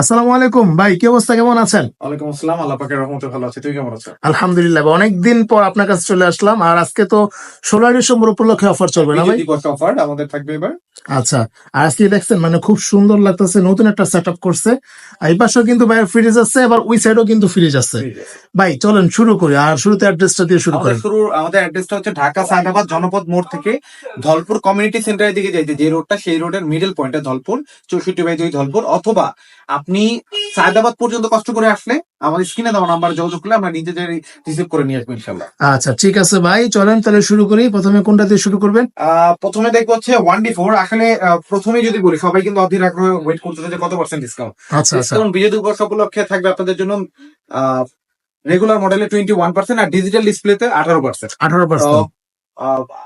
আসসালামু আলাইকুম। ভাই কি অবস্থা? কেমন আছেন? ওয়ালাইকুম আসসালাম আল্লাহ পাকের রহমতে ভালো আছে। তুই কেমন আছো আলহামদুলিল্লাহ ভাই, অনেকদিন পর আপনার কাছে চলে আসলাম। আর আজকে তো ষোলোই ডিসেম্বর উপলক্ষে অফার চলবে না ভাই? অফার আমাদের থাকবে এবার। আচ্ছা আর আজকে দেখছেন মানে খুব সুন্দর লাগতেছে নতুন একটা সেট আপ করছে এই পাশেও কিন্তু ভাই ফ্রিজ আছে আবার ওই সাইডেও কিন্তু ফ্রিজ আছে। ভাই চলেন শুরু করি আর শুরুতে অ্যাড্রেসটা দিয়ে শুরু করেন। শুরু আমাদের অ্যাড্রেসটা হচ্ছে ঢাকা সায়দাবাদ জনপদ মোড় থেকে ধলপুর কমিউনিটি সেন্টারের দিকে যাইতে যে রোডটা সেই রোডের মিডল পয়েন্টে ধলপুর চৌষট্টি বাই দুই ধলপুর অথবা আপনি সায়দাবাদ পর্যন্ত কষ্ট করে আসলে আমাদের স্ক্রিনে দেওয়া নাম্বার যোগাযোগ করলে আমরা নিজেদের রিসিভ করে নিয়ে আসব ইনশাল্লাহ আচ্ছা ঠিক আছে ভাই চলেন তাহলে শুরু করি। প্রথমে কোনটা দিয়ে শুরু করবেন? প্রথমে দেখব হচ্ছে ওয়ান ডি ফোর আসলে প্রথমে যদি বলি সবাই কিন্তু অধীর আগ্রহে ওয়েট করতেছে যে কত পার্সেন্ট ডিসকাউন্ট আচ্ছা ডিসকাউন্ট বিজয় দিবস উপলক্ষে থাকবে আপনাদের জন্য রেগুলার মডেলে টোয়েন্টি ওয়ান পার্সেন্ট আর ডিজিটাল ডিসপ্লেতে আঠারো পার্সেন্ট আঠারো পার্সেন্ট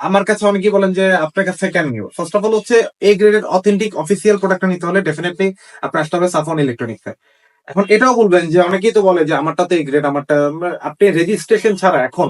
আমার কাছে অনেকেই বলেন যে আপনার কাছে কেন নিব। ফার্স্ট অফ অল হচ্ছে এ গ্রেডের অথেন্টিক অফিসিয়াল প্রোডাক্টটা নিতে হলে ডেফিনেটলি আপনার আসতে হবে সাফন ইলেকট্রনিক্স এখন এটাও বলবেন যে অনেকেই তো বলে যে আমারটা তো এ গ্রেড আমারটা আপনি রেজিস্ট্রেশন ছাড়া এখন,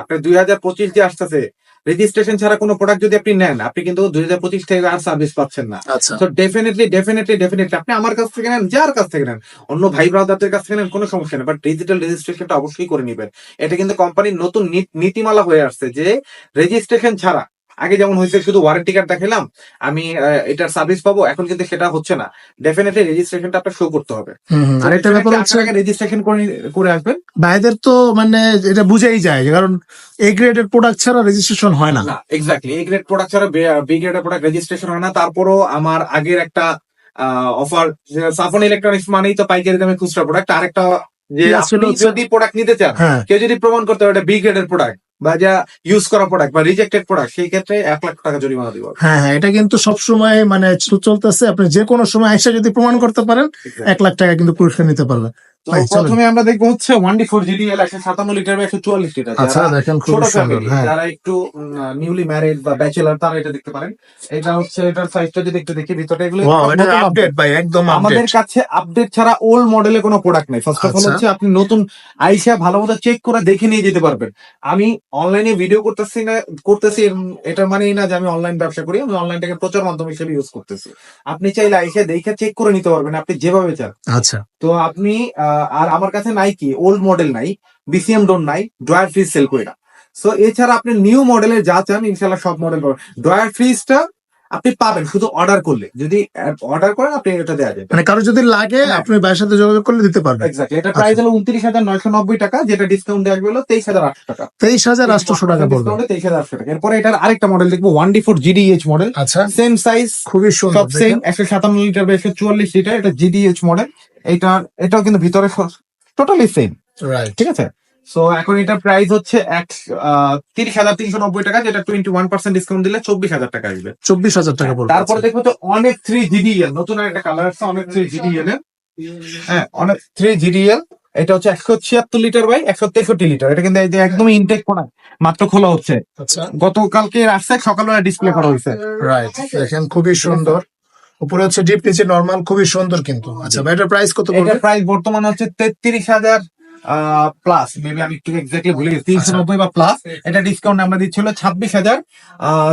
আপনার দুই হাজার পঁচিশ যে আসতেছে রেজিস্ট্রেশন ছাড়া কোনো প্রোডাক্ট যদি আপনি নেন আপনি কিন্তু দুই হাজার পঁচিশ থেকে আর সার্ভিস পাচ্ছেন না। তো ডেফিনেটলি ডেফিনেটলি ডেফিনেটলি আপনি আমার কাছ থেকে নেন যার কাছ থেকে নেন। অন্য ভাই ব্রাদারদের কাছ থেকে নেন কোনো সমস্যা নেই বাট ডিজিটাল রেজিস্ট্রেশনটা অবশ্যই করে নেবেন। এটা কিন্তু কোম্পানির নতুন নীত- নীতিমালা হয়ে আসছে যে রেজিস্ট্রেশন ছাড়া আগে যেমন হয়েছে শুধু ওয়ারেন্টি কার্ড দেখালাম আমি এটার সার্ভিস পাবো এখন কিন্তু সেটা হচ্ছে না। ডেফিনেটলি রেজিস্ট্রেশনটা আপনার শো করতে হবে। আর একটা ব্যাপার হচ্ছে রেজিস্ট্রেশন করে করে আসবেন। ভাইদের তো মানে এটা বুঝেই যায় কারণ এ গ্রেডের প্রোডাক্ট ছাড়া রেজিস্ট্রেশন হয় না। এক্স্যাক্টলি এই গ্রেড প্রোডাক্ট ছাড়া বি গ্রেডের প্রোডাক্ট রেজিস্ট্রেশন হয় না। তারপরও আমার আগের একটা অফার সাফন ইলেকট্রনিক্স মানেই তো পাইকারি দামে খুচরা প্রোডাক্ট আরেকটা যে আপনি যদি প্রোডাক্ট নিতে চান হ্যাঁ। কেউ যদি প্রমাণ করতে পারে এটা বি গ্রেডের প্রোডাক্ট বা যা ইউজ করা প্রোডাক্ট বা রিজেক্টেড প্রোডাক্ট সেই ক্ষেত্রে এক লাখ টাকা জরিমানা দিব। হ্যাঁ হ্যাঁ এটা কিন্তু সব সময় মানে চলতেছে। আপনি যে কোনো সময় এসে যদি প্রমাণ করতে পারেন এক লাখ টাকা কিন্তু পুরস্কার নিতে পারবেন। তো প্রথমে আমরা দেখব হচ্ছে ওয়ান ডি ফোর জিডিএল একশো সাতান্ন লিটার বা একশো চুয়াল্লিশ লিটার আচ্ছা দেখেন খুব সুন্দর হ্যাঁ। যারা একটু নিউলি ম্যারিড বা ব্যাচেলার তারা এটা দেখতে পারেন। এটা হচ্ছে এটার সাইজটা যদি একটু দেখি ভিতরে এগুলো আপডেট ভাই একদম আমাদের কাছে আপডেট ছাড়া ওল্ড মডেলে কোনো প্রোডাক্ট নেই। First of all. হচ্ছে আপনি নতুন আইসা ভালো মতো চেক করে দেখে নিয়ে যেতে পারবেন। আমি অনলাইনে ভিডিও করতেছি না করতেছি এটা মানেই না যে আমি অনলাইন ব্যবসা করি আমি অনলাইনটাকে প্রচার মাধ্যম হিসেবে ইউজ করতেছি। আপনি চাইলে আইসা দেখে চেক করে নিতে পারবেন আপনি যেভাবে চান। আচ্ছা। তো আপনি আহ, আর আমার কাছে নাই কি? ওল্ড মডেল নাই বিসিএম ডোন নাই ড্রয়ার ফ্রিজ সেল করি না। সো এছাড়া আপনি নিউ মডেলের যা চান ইনশাল্লাহ সব মডেল পাবেন। ড্রয়ার ফ্রিজটা আপনি পাবেন শুধু অর্ডার করলে। যদি অর্ডার করেন আপনি এটা দেওয়া যাবে। মানে কারও যদি লাগে হ্যাঁ। আপনি ভাইয়ের সাথে যোগাযোগ করলে দিতে পারবেন। এক্স্যাক্টলি এটা প্রাইস হলো উনত্রিশ হাজার নয়শো নব্বই টাকা যেটা ডিসকাউন্ট দেওয়া গেলো তেইশ হাজার আটশো টাকা। তেইশ হাজার আটশোশো টাকা পড়বে তেইশ হাজার আটশো টাকা। এরপরে এটার আরেকটা মডেল দেখব one D four GDH model আচ্ছা। সেম সাইজ খুবই সুন্দর সব সেম একশো সাতান্ন লিটার বা একশো চুয়াল্লিশ লিটার এটা জিডিএইচ মডেল এটা এটাও কিন্তু ভিতরে টোটালি সেম ঠিক আছে? সো এখন এটা প্রাইস হচ্ছে এক তিরিশ হাজার তিনশো নব্বই টাকা যেটা টোয়েন্টি ওয়ান পার্সেন্ট ডিসকাউন্ট দিলে চব্বিশ হাজার টাকা আসবে। চব্বিশ হাজার টাকা পড়বে। তারপরে দেখব তো অনেক থ্রি জিডিএল নতুন একটা কালার আছে অনেক থ্রি জিডিএল এর। হ্যাঁ অনেক থ্রি জিডিএল এটা হচ্ছে একশো ছিয়াত্তর লিটার বাই একশো তেষট্টি লিটার এটা কিন্তু এই যে একদমই ইনটেক করা মাত্র খোলা হচ্ছে। আচ্ছা। গতকালকে আসছে সকালবেলা ডিসপ্লে করা হয়েছে। রাইট দেখেন খুবই সুন্দর। উপরে হচ্ছে ডিপ নিচে নরমাল খুবই সুন্দর কিন্তু। আচ্ছা এটার প্রাইস কত প্রাইস বর্তমানে হচ্ছে তেত্রিশ হাজার প্লাস মেবি আমি একটু এক্স্যাক্টলি ভুলে গেছি তিনশো নব্বই বা প্লাস এটা ডিসকাউন্ট আমরা দিচ্ছিল ছাব্বিশ হাজার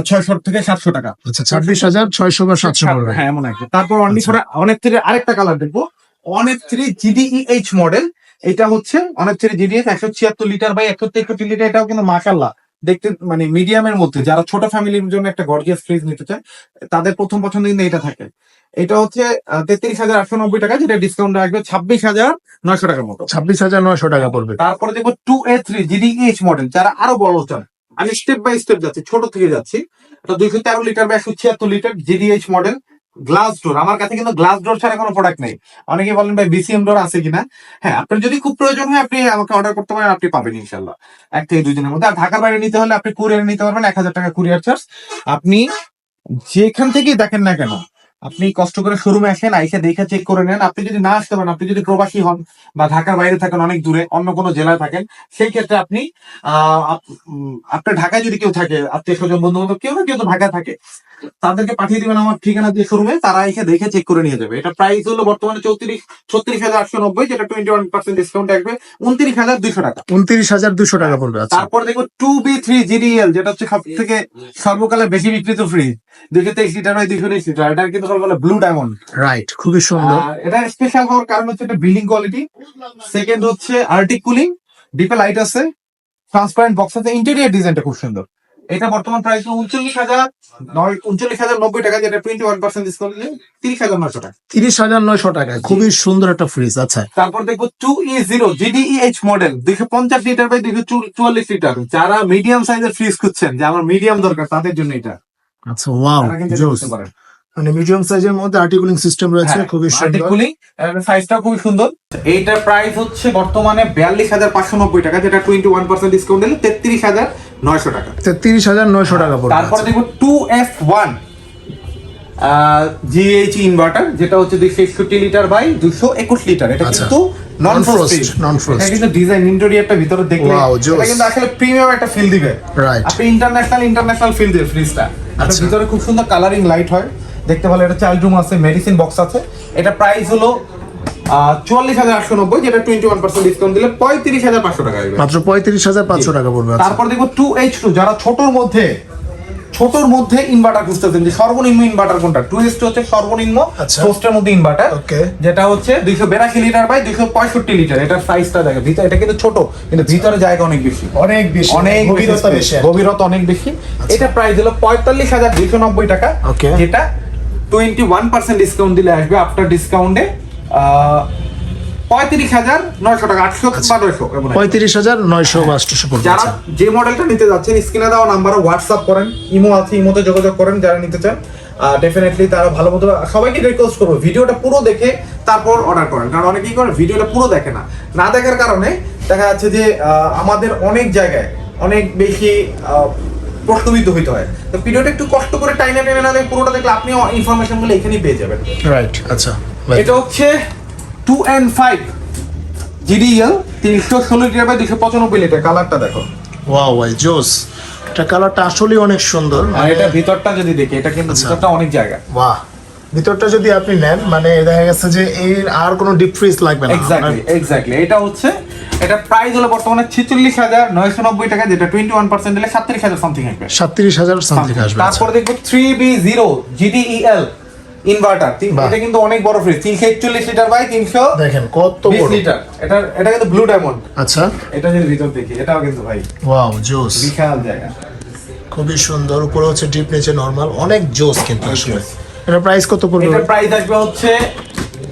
ছয়শো থেকে সাতশো টাকা। আচ্ছা ছাব্বিশ হাজার ছয়শো বা সাতশো পড়বে। হ্যাঁ এমন একটা তারপর অনেক আচ্ছা। অনেক থ্রি আরেকটা কালার দেখব। অনেক থ্রি জিডিইএইচ মডেল এটা হচ্ছে অনেক থ্রি জিডিএস একশো ছিয়াত্তর লিটার বাই একশো তেষট্টি লিটার এটাও কিন্তু মাসাল্লাহ দেখতে মানে মিডিয়ামের মধ্যে যারা ছোট ফ্যামিলির জন্য একটা গর্জিয়াস ফ্রিজ নিতে চায় তাদের প্রথম পছন্দ কিন্তু এটা থাকে। এটা হচ্ছে তেত্রিশ হাজার আটশো নব্বই টাকা যেটা ডিসকাউন্ট রাখবে ছাব্বিশ হাজার নয়শো টাকার মতো। ছাব্বিশ হাজার নয়শো টাকা পড়বে। তারপরে দেখব two A three GDH model যারা আরও বড় চান আমি স্টেপ বাই স্টেপ যাচ্ছি ছোট থেকে যাচ্ছি। তো দুইশো তেরো লিটার বা একশো ছিয়াত্তর litre GDH model glass door আমার কাছে কিন্তু গ্লাস ডোর ছাড়া কোনো প্রোডাক্ট নেই। অনেকে বলেন, ভাই বিসিএম ডোর আছে কিনা? হ্যাঁ আপনার যদি খুব প্রয়োজন হয়, আপনি আমাকে অর্ডার করতে পারেন, আপনি পাবেন ইনশাল্লাহ এক থেকে দুই দিনের মধ্যে। আর ঢাকার বাইরে নিতে হলে আপনি কুরিয়ার নিতে পারবেন। এক হাজার টাকা কুরিয়ার চার্জ আপনি যেখান থেকেই দেখেন না কেন আপনি কষ্ট করে শোরুমে আসেন আইসে দেখে চেক করে নেন। আপনি যদি না আসতে পারেন আপনি যদি প্রবাসী হন বা ঢাকার বাইরে থাকেন অনেক দূরে অন্য কোনো জেলায় থাকেন সেই ক্ষেত্রে আপনি আহ, আপনার ঢাকায় যদি কেউ থাকে আত্মীয় স্বজন বন্ধু বান্ধব কেউ না কেউ তো ঢাকায় থাকে তাদেরকে পাঠিয়ে দিবেন আমার ঠিকানা দিয়ে শোরুমে তারা এসে দেখে চেক করে নিয়ে যাবে। এটা প্রাইস হলো বর্তমানে চৌত্রিশ ছত্রিশ হাজার আটশো নব্বই যেটা টোয়েন্টি ওয়ান পার্সেন্ট ডিসকাউন্ট আসবে উনত্রিশ হাজার দুইশো টাকা। উনত্রিশ হাজার দুশো টাকা পড়বে আচ্ছা। তারপর দেখব টু বি থ্রি জিডিএল যেটা হচ্ছে সব থেকে সর্বকালের বেশি বিক্রিত ফ্রিজ দুইশো তেইশ লিটার হয় দুইশো উনিশ লিটার। এটার কিন্তু বলে ব্লু ডায়মন্ড রাইট খুবই সুন্দর। এটা স্পেশাল হওয়ার কারণ হচ্ছে এটা বিল্ডিং কোয়ালিটি সেকেন্ড হচ্ছে আর্টিক কুলিং ডিপে লাইট আছে ট্রান্সপারেন্ট বক্স আছে ইন্টেরিয়ার ডিজাইনটা খুব সুন্দর। এটা বর্তমান প্রাইস উনচল্লিশ হাজার উনচল্লিশ হাজার নব্বই টাকা যেটা টোয়েন্টি ওয়ান পার্সেন্ট ডিসকাউন্ট দিলে তিরিশ হাজার নয়শো টাকা। তিরিশ হাজার নয়শো টাকা খুবই সুন্দর একটা ফ্রিজ আচ্ছা। তারপর দেখব two E zero GDEH model দুইশো পঞ্চাশ লিটার বাই দুইশো চুয়াল্লিশ লিটার যারা মিডিয়াম সাইজের ফ্রিজ খুঁজছেন যে আমার মিডিয়াম দরকার তাদের জন্য এটা। আচ্ছা ওয়াও এটা। মানে মিডিয়াম সাইজের মধ্যে আর্টিকুলিং সিস্টেম রয়েছে খুবই সুন্দর আর্টিকুলিং সাইজটা খুবই সুন্দর এইটার প্রাইস হচ্ছে বর্তমানে বিয়াল্লিশ হাজার পাঁচশো নব্বই টাকা যেটা টোয়েন্টি ওয়ান পার্সেন্ট ডিসকাউন্ট দিলে তেত্রিশ হাজার নয়শো টাকা তিরিশ হাজার নয়শো টাকা পড়বে তারপরে। দেখব two F one GH inverter যেটা হচ্ছে দুইশো একষট্টি লিটার বাই দুশো একুশ লিটার এটা আচ্ছা। কিন্তু নন Non-frost, ফ্রস্ট এটা কিন্তু ডিজাইন ইন্টেরিয়রটা ভিতরে দেখলে এটা কিন্তু আসলে প্রিমিয়াম একটা ফিল দিবে Right. আপনি ইন্টারন্যাশনাল ইন্টারন্যাশনাল ফিল দিবে ফ্রিজটা। আচ্ছা ভিতরে খুব সুন্দর কালারিং লাইট হয় দেখতে ভালো এটা চাইল্ড রুম আছে মেডিসিন বক্স আছে। এটা প্রাইস হলো চুয়াল্লিশ হাজার আটশো নব্বই যেটা টোয়েন্টি ওয়ান পার্সেন্ট ডিসকাউন্ট দিলে পঁয়ত্রিশ হাজার পাঁচশো টাকা মাত্র পঁয়ত্রিশ হাজার পাঁচশো টাকা পড়বে আচ্ছা। তারপর দেখব টু এইচ টু যারা ছোটর মধ্যে ছোটর মধ্যে ইনভার্টার খুঁজতেছেন যে সর্বনিম্ন ইনভার্টার কোনটা? টু টু হচ্ছে সর্বনিম্ন আচ্ছা। পোস্টের মধ্যে ইনভার্টার. যেটা হচ্ছে দুইশো বেরাশি লিটার বাই দুইশো পঁয়ষট্টি লিটার এটার সাইজটা দেখে ভিতরে এটা কিন্তু ছোট কিন্তু ভিতরে জায়গা অনেক বেশি। অনেক বেশি অনেক গভীরতা বেশি। গভীরতা অনেক বেশি। এটা প্রাইস হলো পঁয়তাল্লিশ হাজার দুইশো নব্বই টাকা. যেটা টোয়েন্টি ওয়ান পার্সেন্ট ডিসকাউন্ট দিলে আসবে আফটার ডিসকাউন্টে পঁয়ত্রিশ হাজার নয়শো টাকা আটশো বা নয়শো পঁয়ত্রিশ হাজার নয়শো বা আটশো যারা আচ্ছা। যে মডেলটা নিতে যাচ্ছেন স্ক্রিনে দেওয়া নাম্বারে হোয়াটসঅ্যাপ করেন ইমো আছে ইমোতে যোগাযোগ করেন যারা নিতে চান। ডেফিনেটলি তারা ভালো মতো সবাইকে রিকোয়েস্ট করব ভিডিওটা পুরো দেখে তারপর অর্ডার করেন। কারণ অনেকেই করে ভিডিওটা পুরো দেখে না। না দেখার কারণে দেখা যাচ্ছে যে আমাদের অনেক জায়গায় অনেক বেশি প্রশ্নবিদ্ধ হইতে হয়। তো ভিডিওটা একটু কষ্ট করে টাইমে টেনে না পুরোটা দেখলে আপনি ইনফরমেশনগুলো এখানেই পেয়ে যাবেন। রাইট আচ্ছা এটা হচ্ছে টু অ্যান্ড ফাইভ জিডিএল তিনশো ষোলো বাই দুশো পঁচানব্বই লিটার কালারটা দেখো। ওয়াও ভাই জোস এটা কালারটা আসলেই অনেক সুন্দর আর এটা ভিতরটা যদি দেখি এটা কিন্তু আচ্ছা। ভিতরটা অনেক জায়গা। বাহ ভিতরটা যদি আপনি নেন মানে দেখা গেছে যে এর আর কোনো ডিপ ফ্রিজ লাগবে না। এক্স্যাক্টলি এক্স্যাক্টলি এটা হচ্ছে এটা প্রাইস হলো বর্তমানে ছেচল্লিশ হাজার নয়শো নব্বই টাকা যেটা টোয়েন্টি ওয়ান পার্সেন্ট দিলে সাতত্রিশ হাজার সামথিং আসবে। সাতত্রিশ হাজার সামথিং আসবে আচ্ছা। তারপরে দেখব three B zero GDEL inverter এটা কিন্তু অনেক বড় ফ্রিজ তিনশো একচল্লিশ লিটার বাই তিনশো দেখেন কত লিটার এটা এটা কিন্তু ব্লু ডায়মন্ড আচ্ছা। এটা যদি ভিতর দেখি এটাও কিন্তু ভাই ওয়াও জোস। বিশাল জায়গা। খুবই সুন্দর উপরে হচ্ছে ডিপ নিচে নরমাল অনেক জোস কিন্তু আসলে। এটা প্রাইস কত পড়বে? এটার প্রাইস আসবে হচ্ছে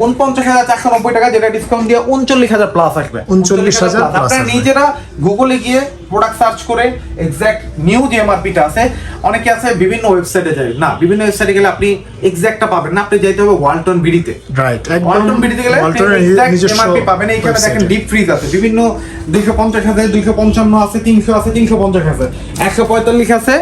উনপঞ্চাশ হাজার চারশো নব্বই টাকা যেটা ডিসকাউন্ট দিয়ে উনচল্লিশ হাজার প্লাস আসবে। 39,000 plus আপনারা নিজেরা গুগলে গিয়ে প্রোডাক্ট সার্চ করে এক্সাক্ট নিউ যে এমআরপিটা আছে অনেকে আছে বিভিন্ন ওয়েবসাইটে যায়। না বিভিন্ন ওয়েবসাইটে গেলে আপনি এক্সাক্টটা পাবেন না আপনি যাইতে হবে ওয়ালটন বিডিতে রাইট ওয়ালটন বিডিতে গেলে এমআরপি পাবেন। এইখানে দেখেন ডিপ ফ্রিজ আছে। বিভিন্ন দুইশো পঞ্চাশ আছে দুইশো পঞ্চান্ন আছে তিনশো আছে তিনশো পঞ্চাশ আছে। একশো পঁয়তাল্লিশ আছে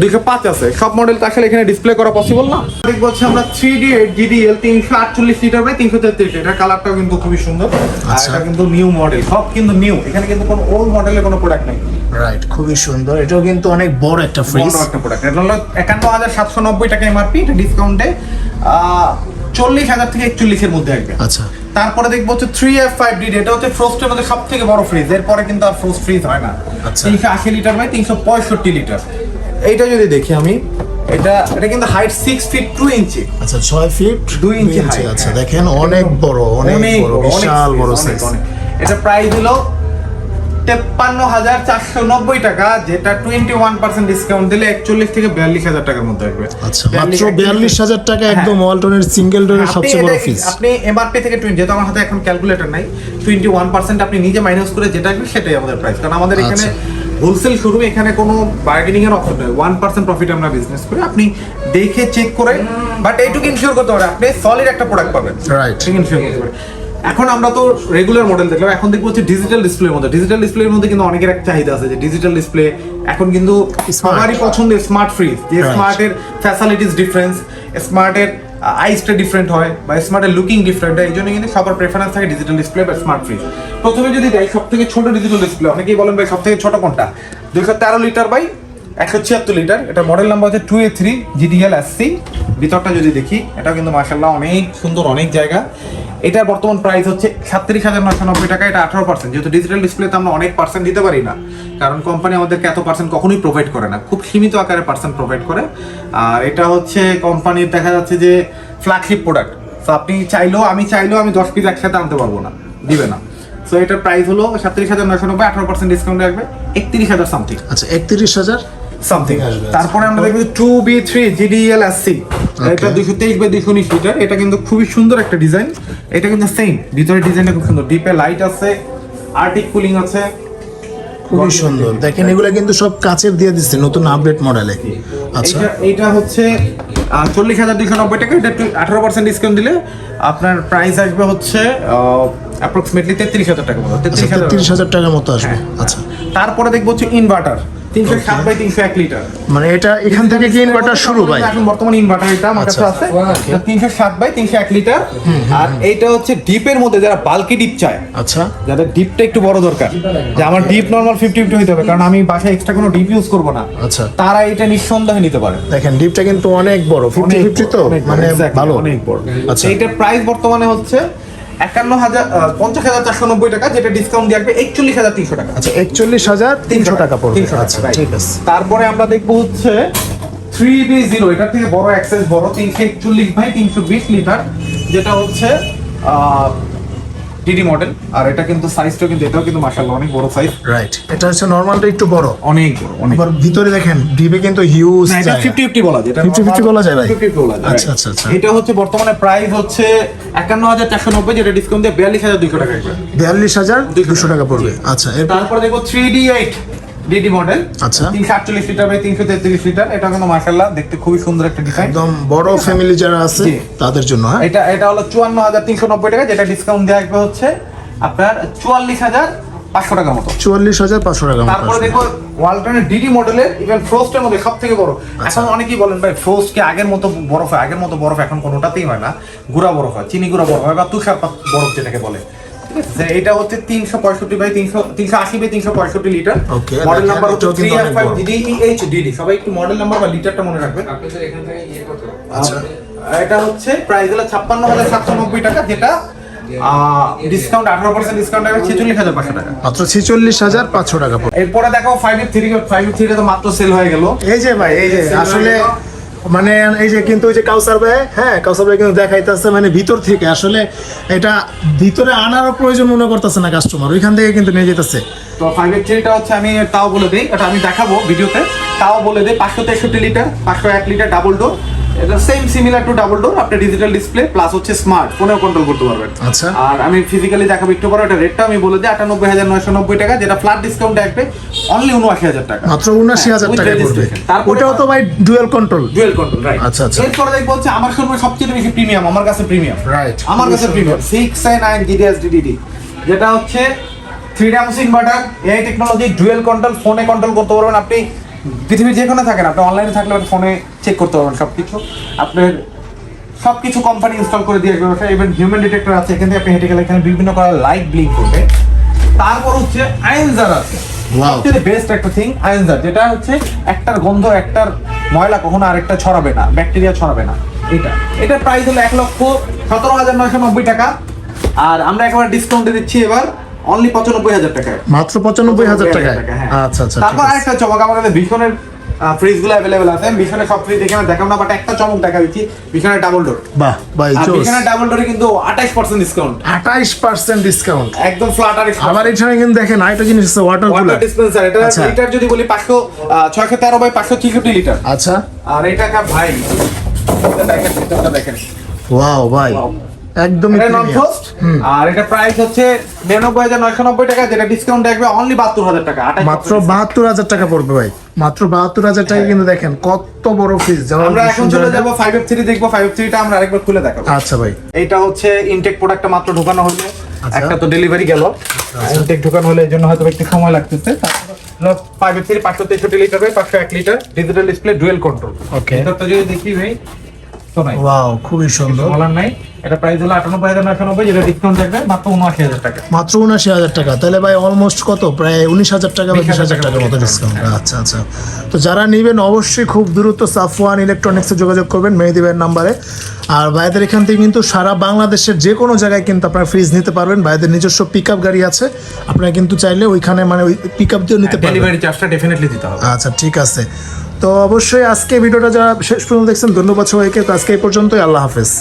দুইশো পাঁচ আছে। সব মডেল তো আসলে এখানে ডিসপ্লে করা পসিবল না? দেখব হচ্ছে আমরা থ্রি ডি এইট জিডিএল তিনশো আটচল্লিশ লিটার বাই তিনশো তেত্রিশ এটার কালারটাও কিন্তু খুবই সুন্দর। আর আচ্ছা। এটা কিন্তু নিউ মডেল সব কিন্তু নিউ এখানে কিন্তু কোনো ওল্ড মডেলের কোনো প্রোডাক্ট নেই। রাইট খুবই সুন্দর। এটাও কিন্তু অনেক বড় একটা ফ্রিজ বড় একটা প্রোডাক্ট এটা হলো একান্ন হাজার সাতশো নব্বই টাকা এমআরপি এটা ডিসকাউন্টে চল্লিশ হাজার থেকে একচল্লিশের মধ্যে আসবে। আচ্ছা। তারপরে দেখব হচ্ছে থ্রি এফ ফাইভ ডি এটা হচ্ছে ফ্রোস্টের মধ্যে সব থেকে বড় ফ্রিজ এরপরে কিন্তু আর ফ্রোস্ট ফ্রিজ হয় না। আচ্ছা। তিনশো আশি লিটার বাই তিনশো পঁয়ষট্টি লিটার এইটা যদি দেখি আমি এটা এটা কিন্তু height six feet two inch আচ্ছা ছয় ফিট দুই ইঞ্চি height, আচ্ছা হ্যাঁ। দেখেন অনেক বড় অনেক বড় বিশাল বড় সাইজ এটা প্রাইস হলো তেপ্পান্ন হাজার চারশো নব্বই টাকা যেটা টোয়েন্টি ওয়ান পার্সেন্ট ডিসকাউন্ট দিলে একচল্লিশ থেকে বিয়াল্লিশ হাজার টাকার মধ্যে আসবে। আচ্ছা মাত্র বিয়াল্লিশ হাজার টাকা একদম ওয়ালটনের সিঙ্গেল ডোরের সবচেয়ে বড় ফ্রিজ আপনি এমআরপি থেকে 20 যেহেতু আমার হাতে এখন ক্যালকুলেটর নাই টোয়েন্টি ওয়ান পার্সেন্ট আপনি নিজে মাইনাস করে যেটা আসবে সেটাই আমাদের প্রাইস কারণ আমাদের এখানে আচ্ছা। হোলসেল শোরুমে এখানে কোনো বার্গেনিং এর অপশন নেই। ওয়ান পার্সেন্ট প্রফিট আমরা বিজনেস করি। আপনি দেখে চেক করে বাট এইটুকু ইনশিওর করতে পারে আপনি সলিড একটা প্রোডাক্ট পাবেন. ঠিক ইনশিওর করতে পারে এখন আমরা তো রেগুলার মডেল দেখলাম এখন দেখব হচ্ছে ডিজিটাল ডিসপ্লের মধ্যে। ডিজিটাল ডিসপ্লের মধ্যে কিন্তু অনেকের একটা চাহিদা আছে যে ডিজিটাল ডিসপ্লে এখন কিন্তু সবারই পছন্দের স্মার্ট ফ্রিজ যে. স্মার্টের ফ্যাসিলিটিস ডিফারেন্স স্মার্টের আইসটা ডিফারেন্ট হয় বা স্মার্টের লুকিং ডিফারেন্ট হয়, এই জন্য কিন্তু সবার প্রেফারেন্স থাকে ডিজিটাল ডিসপ্লে বা স্মার্ট ফ্রিজ প্রথমে যদি দেয় সব থেকে ছোট ডিজিটাল ডিসপ্লে অনেকেই বলেন ভাই সব থেকে ছোট কোনটা? দুশো তেরো লিটার বাই একশো ছিয়াত্তর লিটার এটা মডেল নাম্বার হচ্ছে two A three GDL SC ভিতরটা যদি দেখি এটা কিন্তু মার্শাল্লাহ অনেক সুন্দর, অনেক জায়গা। এটার বর্তমান প্রাইস হচ্ছে সাতত্রিশ হাজার নয়শো নব্বই টাকা এটা আঠারো পার্সেন্ট যেহেতু ডিজিটাল ডিসপ্লেতে আমরা অনেক পার্সেন্ট দিতে পারি না কারণ কোম্পানি আমাদেরকে এত পার্সেন্ট কখনোই প্রোভাইড করে না। খুব সীমিত আকারে পার্সেন্ট প্রোভাইড করে। আর এটা হচ্ছে কোম্পানির দেখা যাচ্ছে যে ফ্ল্যাগশিপ প্রোডাক্ট তো আপনি চাইলেও আমি চাইলেও আমি দশ পিস একসাথে আনতে পারব না দিবে না। সো এটার প্রাইস হলো সাতত্রিশ হাজার নয়শো নব্বই আঠারো পার্সেন্ট ডিসকাউন্ট রাখবে একত্রিশ হাজার সামথিং আচ্ছা একত্রিশ হাজার সামথিং আসবে। তারপরে আমরা দেখব two B three GDL SC এটা দুশো তেইশ বাই দুশো উনিশ লিটার এটা কিন্তু খুবই সুন্দর একটা ডিজাইন। এটা কিন্তু সেম ভিতরে ডিজাইনটা খুব সুন্দর। ডিপে লাইট আছে আর্টিক কুলিং আছে। খুবই সুন্দর। দেখেন এগুলো কিন্তু সব কাচের দিয়ে দিচ্ছে নতুন আপডেট মডেলে আচ্ছা। এটা হচ্ছে চল্লিশ হাজার দুইশো নব্বই টাকা। এটা আঠারো পার্সেন্ট ডিসকাউন্ট দিলে আপনার প্রাইস আসবে হচ্ছে অ্যাপ্রক্সিমেটলি তেত্রিশ হাজার টাকা মতো। আচ্ছা তেত্রিশ হাজার তেত্রিশ হাজার টাকার মতো আসবে। আচ্ছা। তারপরে দেখব হচ্ছে ইনভার্টার তিনশো সাত বাই তিনশো এক লিটার। মানে এটা এখান থেকে কি ইনভার্টার শুরু ভাই? এখন বর্তমানে ইনভার্টার এটা আমার কাছে আচ্ছা। আছে। তিনশো সাত বাই তিনশো এক লিটার। আর এইটা হচ্ছে ডিপের মধ্যে যারা বালকি ডিপ চায় আচ্ছা। যাদের ডিপটা একটু বড় দরকার যে আমার ডিপ নর্মাল ফিফটি ফিফটি হইতে হবে কারণ আমি বাসায় এক্সট্রা কোনো ডিপ ইউজ করব না। আচ্ছা। তারা এটা নিঃসন্দেহে নিতে পারে। দেখেন ডিপটা কিন্তু অনেক বড় ফিফটি অনেক ফিফটি তো অনেক বড়, মানে ভালো। অনেক বড়। আচ্ছা। এইটার প্রাইস বর্তমানে হচ্ছে একান্ন হাজার পঞ্চাশ হাজার চারশো নব্বই টাকা যেটা ডিসকাউন্ট দিয়ে আসবে একচল্লিশ হাজার তিনশো টাকা আচ্ছা একচল্লিশ হাজার তিনশো টাকা পড়বে 300 টাকা, আচ্ছা. ঠিক আছে তারপরে আমরা দেখব হচ্ছে থ্রি বি জিরো এটার থেকে বড় অ্যাক্সেস বড় তিনশো একচল্লিশ বাই তিনশো বিশ লিটার যেটা হচ্ছে ডিডি মডেল আর এটা কিন্তু সাইজটা কিন্তু এটাও কিন্তু মাশাআল্লাহ অনেক বড় সাইজ রাইট এটা হচ্ছে নরমালটা একটু বড় অনেক বড় অনেক বড় ভিতরে দেখেন ডিবে কিন্তু হিউজ এটা 50-50 বলা যায়। এটা 50-50 বলা যায় ভাই? 50-50 বলা যায়, আচ্ছা, আচ্ছা, আচ্ছা। এটা হচ্ছে বর্তমানে প্রাইস হচ্ছে একান্ন হাজার চারশো নব্বই যেটা ডিসকাউন্ট দিয়ে বিয়াল্লিশ হাজার দুইশো টাকা একবার। বিয়াল্লিশ হাজার দুশো টাকা পড়বে আচ্ছা এরপর তারপরে ডি এইট ডিডি মডেল আচ্ছা। তিনশো আটচল্লিশ লিটার বাই তিনশো তেত্রিশ লিটার এটা কিন্তু মার্শাল্লাহ দেখতে খুবই সুন্দর একটা ডিজাইন একদম বড় ফ্যামিলি যারা আছে তাদের জন্য হ্যাঁ? এটা এটা হলো চুয়ান্ন হাজার তিনশো নব্বই টাকা যেটা ডিসকাউন্ট দেওয়া আসবে হচ্ছে আপনার চুয়াল্লিশ হাজার পাঁচশো টাকার মতো। চুয়াল্লিশ হাজার পাঁচশো টাকা। তারপরে দেখো ওয়ালটনের ডিডি মডেলের ইভেন ফ্রোস্টের মধ্যে সব থেকে বড়। আচ্ছা। এখন অনেকেই বলেন ভাই ফ্রোস্ট কি আগের মতো বরফ হয়? আগের মতো বরফ এখন কোনোটাতেই হয় না। গুড়া বরফ হয় চিনি গুড়া বরফ হয় বা তুষারপাত বরফ যেটাকে বলে। এটা হচ্ছে তিনশো পঁয়ষট্টি বাই তিনশো তিনশো আশি বাই তিনশো পঁয়ষট্টি লিটার। Okay, মডেল নাম্বার হচ্ছে এটাও থ্রি কিন্তু এফ অনেক ফাইভ বড়। ডিডি এইচ ডিডি সবাই একটু মডেল নাম্বার বা লিটারটা মনে রাখবেন। আচ্ছা। এটা হচ্ছে প্রাইস হলো ছাপ্পান্ন হাজার সাতশো নব্বই টাকা যেটা ডিসকাউন্ট আঠারো পার্সেন্ট ডিসকাউন্ট ছেচল্লিশ হাজার পাঁচশো টাকা। মাত্র ছেচল্লিশ হাজার পাঁচশো টাকা। এরপরে দেখো ফাইভ থ্রি ফাইভ থ্রিটা তো মাত্র সেল হয়ে গেল। এই যে ভাই এই যে আসলে মানে এই যে কিন্তু ওই যে কাউসার ভাই হ্যাঁ কাউসার ভাই কিন্তু দেখাইতেছে মানে ভিতর থেকে আসলে এটা ভিতরে আনারও প্রয়োজন মনে করতেছে না কাস্টমার ওইখান থেকে কিন্তু নিয়ে যেতেছে তো ফাইভ এফ থ্রিটা হচ্ছে আমি তাও বলে দিই, এটা আমি দেখাবো ভিডিওতে, তাও বলে দিই, পাঁচশো তেষট্টি লিটার, পাঁচশো এক লিটার ডাবল ডোর এটা same similar to double door আপনি ডিজিটাল ডিসপ্লে প্লাস হচ্ছে স্মার্ট ফোনেও কন্ট্রোল করতে পারবেন। আচ্ছা। আর আমি ফিজিক্যালি দেখাবো একটু পরে এটা রেটটা আমি বলে দিই আটানব্বই হাজার নয়শো নব্বই টাকা যেটা ফ্ল্যাট ডিসকাউন্ট আসবে অনলি উনআশি হাজার টাকা। মাত্র উনাশি হাজার টাকা পড়বে। ওটাও তো ভাই dual control dual control right আচ্ছা, আচ্ছা। এরপরে দেখব হচ্ছে আমার শোরুমে সবচেয়ে বেশি প্রিমিয়াম আমার কাছে প্রিমিয়াম Right. আমার কাছে premium six I nine GDS DDD যেটা হচ্ছে three ডামস inverter AI technology dual control ফোনে কন্ট্রোল করতে পারবেন আপনি। পৃথিবীর যেখানে থাকেন আপনি অনলাইনে থাকলে ফোনে চেক করতে পারবেন সবকিছু। আপনার সব কিছু কোম্পানি ইনস্টল করে দিয়ে আসবে ইভেন হিউম্যান ডিটেক্টর আছে এখান থেকে আপনি হেঁটে গেলে এখানে বিভিন্ন করার লাইট ব্লিঙ্ক করবে। তারপর হচ্ছে আইনজার আছে। সবচেয়ে বেস্ট একটা থিং আইনজার যেটা হচ্ছে একটার গন্ধ একটার ময়লা কখনো আরেকটা ছড়াবে না ব্যাকটেরিয়া ছড়াবে না। এটা এটার প্রাইস হলো এক লক্ষ সতেরো হাজার নয়শো নব্বই টাকা। আর আমরা একবার ডিসকাউন্টে দিচ্ছি এবার অনলি পঁচানব্বই হাজার টাকায়। মাত্র পঁচানব্বই হাজার টাকায়? হ্যাঁ। আচ্ছা আচ্ছা তারপর আরেকটা চমক আমাদের ভীষণের ফ্রিজগুলো অ্যাভেলেবেল আছে। ভীষণের সব ফ্রিজ এখানে দেখাবো না বাট একটা চমক দেখা দিচ্ছি ভীষণের ডাবল ডোর বাহ ভাই ডাবল ডোরে কিন্তু আঠাশ পার্সেন্ট ডিসকাউন্ট আঠাইশ পার্সেন্ট ডিসকাউন্ট একদম ফ্ল্যাট আর আবার এখানে কিন্তু দেখেন আরেকটা জিনিস আছে ওয়াটার ওয়াটার ডিসপেন্সার এটা আচ্ছা। লিটার যদি বলি পাঁচশো ছয়শো তেরো বাই পাঁচশো ছিষট্টি লিটার আচ্ছা। আর এটা কা ভাই দেখেন এটা দেখেন। ওয়াও ভাই. একদম এটা নন ফ্রস্ট আর এটা প্রাইস হচ্ছে নিরানব্বই হাজার নয়শো নব্বই টাকা যেটা ডিসকাউন্ট দেখবে অনলি বাহাত্তর হাজার টাকা মাত্র বাহাত্তর হাজার টাকা পড়বে ভাই। মাত্র বাহাত্তর হাজার টাকা কিন্তু দেখেন কত বড় ফ্রিজ আমরা এখন চলে যাব ফাইভ এফ থ্রি দেখব ফাইভ এফ থ্রিটা আমরা আরেকবার খুলে দেখাবো। আচ্ছা ভাই। এইটা হচ্ছে ইনটেক প্রোডাক্টটা মাত্র ঢোকানো হলো। আচ্ছা। একটা তো ডেলিভারি গেল। ইনটেক ঢোকানো হলে এই জন্য হয়তো একটু সময় লাগতেছে। ফাইভ এফ থ্রি পাঁচশো তেষট্টি লিটার বাই পাঁচশো এক litre digital display dual control Okay. ভিতরটা যদি দেখি ভাই তো নাই। ওয়াও খুবই সুন্দর। বলার নাই। এটা প্রাইস হলো আটানব্বই হাজার নয়শো নব্বই যেটা ডিসকাউন্ট থাকবে মাত্র উনআশি হাজার টাকা। মাত্র উনআশি হাজার টাকা। তাহলে ভাই অলমোস্ট কত? প্রায় উনিশ হাজার টাকা বা বিশ হাজার টাকার মতো ডিসকাউন্ট আচ্ছা আচ্ছা। তো যারা নেবেন অবশ্যই খুব দ্রুত সাফওয়ান ইলেকট্রনিক্সে যোগাযোগ করবেন মেহেদি ভাইয়ের নাম্বারে। আর ভাইদের এখান থেকে কিন্তু সারা বাংলাদেশের যে কোনো জায়গায় কিন্তু আপনারা ফ্রিজ নিতে পারবেন। ভাইদের নিজস্ব পিক আপ গাড়ি আছে। আপনারা কিন্তু চাইলে ওইখানে মানে ওই পিক আপ দিয়েও নিতে পারবেন। ডেলিভারি চার্জটা ডেফিনেটলি দিতে হবে। আচ্ছা ঠিক আছে। তো অবশ্যই আজকে ভিডিওটা যারা শেষ পর্যন্ত দেখছেন ধন্যবাদ সবাইকে। তো আজকে এই পর্যন্তই। আল্লাহ হাফেজ।